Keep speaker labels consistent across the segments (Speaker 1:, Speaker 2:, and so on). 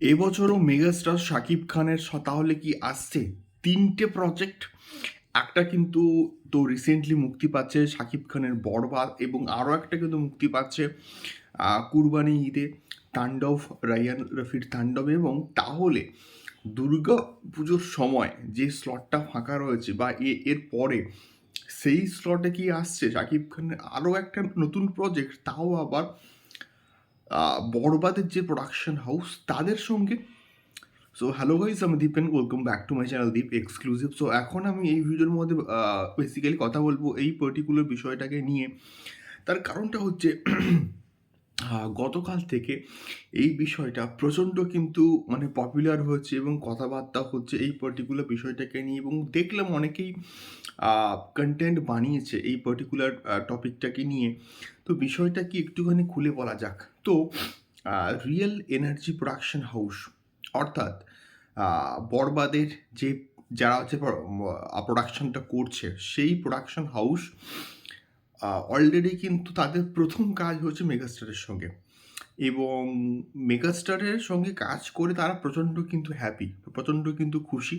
Speaker 1: এবছরও মেগাস্টার শাকিব খানের তাহলে কি আসছে? তিনটে প্রজেক্ট একটা কিন্তু তো রিসেন্টলি মুক্তি পাচ্ছে শাকিব খানের বরবাদ এবং আরও একটা কিন্তু মুক্তি পাচ্ছে কুরবানি ঈদে তাণ্ডব, রায়ান রফির তাণ্ডব এবং তাহলে দুর্গা পুজোর সময় যে স্লটটা ফাঁকা রয়েছে বা এর পরে সেই স্লটে কি আসছে? শাকিব খানের আরও একটা নতুন প্রজেক্ট তাও আবার আহ, বরবাদের যে প্রোডাকশন হাউস তাদের সঙ্গে সো হ্যালো গাইজ আমি Deep and welcome back to my channel Deep exclusive so এখন আমি এই ভিডিওর মধ্যে বেসিক্যালি কথা বলব এই পার্টিকুলার বিষয়টাকে নিয়ে। তার কারণটা হচ্ছে গতকাল থেকে এই বিষয়টা প্রচণ্ড কিন্তু মানে পপুলার হচ্ছে এবং কথাবার্তা হচ্ছে এই পার্টিকুলার বিষয়টাকে নিয়ে এবং দেখলাম অনেকেই কন্টেন্ট বানিয়েছে এই পার্টিকুলার টপিকটাকে নিয়ে। তো বিষয়টা কি একটুখানি খুলে বলা যাক। তো রিয়েল এনার্জি প্রোডাকশন হাউস অর্থাৎ বরবাদের যে, যারা হচ্ছে প্রোডাকশনটা করছে, সেই প্রোডাকশন হাউস অলরেডি কিন্তু তাদের প্রথম কাজ হচ্ছে মেগাস্টারের সঙ্গে। এবং মেগাস্টারের সঙ্গে কাজ করে তারা প্রচণ্ড কিন্তু হ্যাপি প্রচণ্ড কিন্তু খুশি।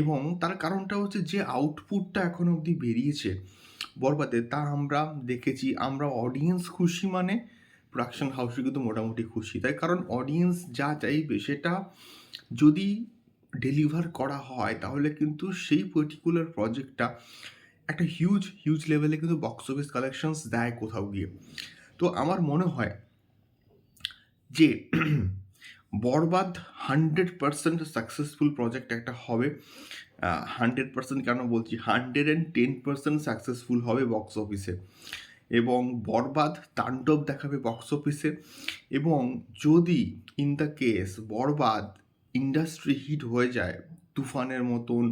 Speaker 1: এবং তার কারণটা হচ্ছে যে আউটপুটটা এখন অবধি বেরিয়েছে বরবাদে। তা আমরা দেখেছি, আমরা অডিয়েন্স খুশি মানে প্রোডাকশন হাউসে কিন্তু মোটামুটি খুশি। তাই কারণ অডিয়েন্স যা চাইবে সেটা যদি ডেলিভার করা হয়, তাহলে কিন্তু সেই পার্টিকুলার প্রজেক্টটা একটা হিউজ হিউজ লেভেলে কিন্তু বক্স অফিস কালেকশনস দেয় কোথাও গিয়ে। তো আমার মনে হয় যে Borbaad hundred percent successful project একটা হবে। হান্ড্রেড পার্সেন্ট কেন বলছি? Hundred and ten percent successful হবে বক্স অফিসে এবং বরবাদ তাণ্ডব দেখাবে বক্স অফিসে এবং যদি in the case Borbaad industry hit হয়ে যায়, তুফানের মতন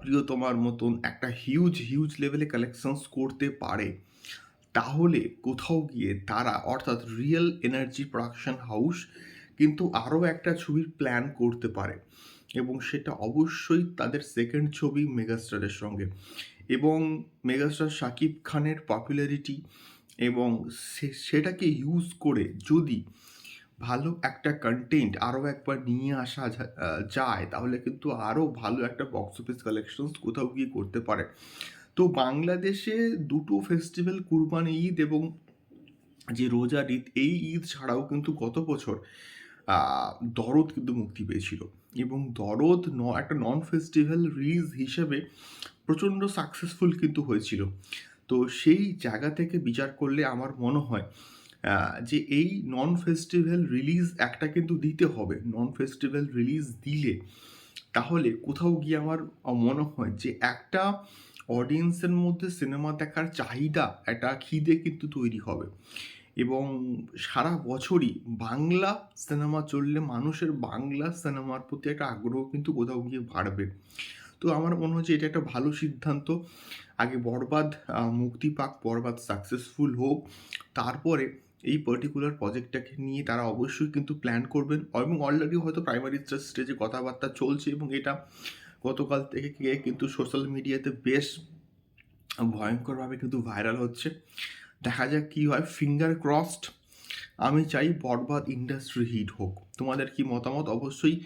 Speaker 1: প্রিয়তমার মতন একটা হিউজ হিউজ লেভেলে কালেকশনস করতে পারে, তাহলে কোথাও গিয়ে তারা অর্থাৎ রিয়েল এনার্জি প্রোডাকশন হাউস কিন্তু আরও একটা ছবির প্ল্যান করতে পারে এবং সেটা অবশ্যই তাদের সেকেন্ড ছবি মেগাস্টারের সঙ্গে। এবং মেগাস্টার শাকিব খানের পপুলারিটি এবং সেটাকে ইউজ করে যদি ভালো একটা কন্টেন্ট আরও একবার নিয়ে আসা যায়, তাহলে কিন্তু আরও ভালো একটা বক্স অফিস কালেকশনস কোথাও গিয়ে করতে পারে। তো বাংলাদেশে দুটো ফেস্টিভ্যাল কুরবানি ঈদ এবং যে রোজার ঈদ, এই ঈদ ছাড়াও কিন্তু গত বছর দরদ কিন্তু মুক্তি পেয়েছিল। এবং দরদ ন, একটা নন ফেস্টিভ্যাল রিলিজ হিসেবে প্রচণ্ড সাকসেসফুল কিন্তু হয়েছিল। তো সেই জায়গা থেকে বিচার করলে আমার মনে হয় যে এই নন ফেস্টিভ্যাল রিলিজ একটা কিন্তু দিতে হবে। নন ফেস্টিভ্যাল রিলিজ দিলে তাহলে কোথাও গিয়ে আমার মনে হয় যে একটা অডিয়েন্সের মধ্যে সিনেমা দেখার চাহিদা একটা খিদে কিন্তু তৈরি হবে। এবং সারা বছরই বাংলা সিনেমা চললে মানুষের বাংলা সিনেমার প্রতি একটা আগ্রহ কিন্তু কোথাও গিয়ে বাড়বে। তো আমার মনে হচ্ছে এটা একটা ভালো সিদ্ধান্ত। আগে বরবাদ মুক্তি পাক, বরবাদ সাকসেসফুল হোক। তারপরে এই পার্টিকুলার প্রজেক্টটাকে নিয়ে তারা অবশ্যই কিন্তু প্ল্যান করবেন এবং অলরেডি হয়তো প্রাইমারি স্টেজে কথাবার্তা চলছে এবং এটা গতকাল থেকে কিন্তু সোশ্যাল মিডিয়াতে বেশ ভয়ঙ্করভাবে কিন্তু ভাইরাল হচ্ছে। দেখা যাক কী হয়। ফিঙ্গার ক্রসড আমি চাই বরবাদ ইন্ডাস্ট্রি হিট হোক। তোমাদের কি মতামত? অবশ্যই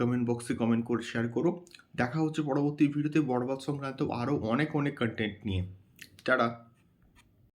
Speaker 1: কমেন্ট বক্সে কমেন্ট করে শেয়ার করো। দেখা হচ্ছে পরবর্তী ভিডিওতে বরবাদ সংক্রান্ত আরও অনেক অনেক কন্টেন্ট নিয়ে। টাটা।